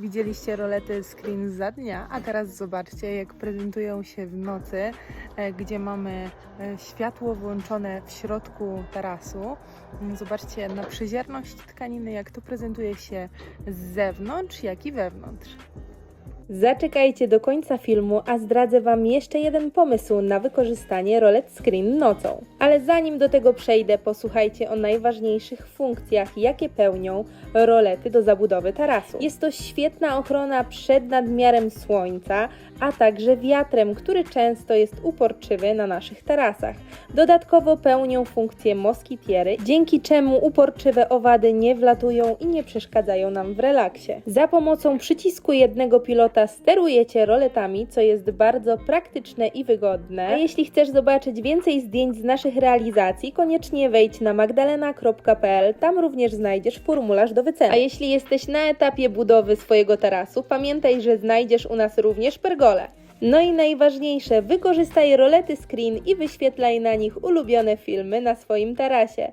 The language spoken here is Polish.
Widzieliście rolety screen za dnia, a teraz zobaczcie, jak prezentują się w nocy, e, gdzie mamy e, światło włączone w środku tarasu. Zobaczcie na przyzierność tkaniny, jak to prezentuje się z zewnątrz, jak i wewnątrz. Zaczekajcie do końca filmu, a zdradzę Wam jeszcze jeden pomysł na wykorzystanie rolet screen nocą. Ale zanim do tego przejdę, posłuchajcie o najważniejszych funkcjach, jakie pełnią rolety do zabudowy tarasu. Jest to świetna ochrona przed nadmiarem słońca, a także wiatrem, który często jest uporczywy na naszych tarasach. Dodatkowo pełnią funkcję moskitiery, dzięki czemu uporczywe owady nie wlatują i nie przeszkadzają nam w relaksie. Za pomocą przycisku jednego pilota sterujecie roletami, co jest bardzo praktyczne i wygodne. A jeśli chcesz zobaczyć więcej zdjęć z naszych realizacji, koniecznie wejdź na magdalena.pl, tam również znajdziesz formularz do wyceny. A jeśli jesteś na etapie budowy swojego tarasu, pamiętaj, że znajdziesz u nas również pergolę. No i najważniejsze, wykorzystaj rolety screen i wyświetlaj na nich ulubione filmy na swoim tarasie.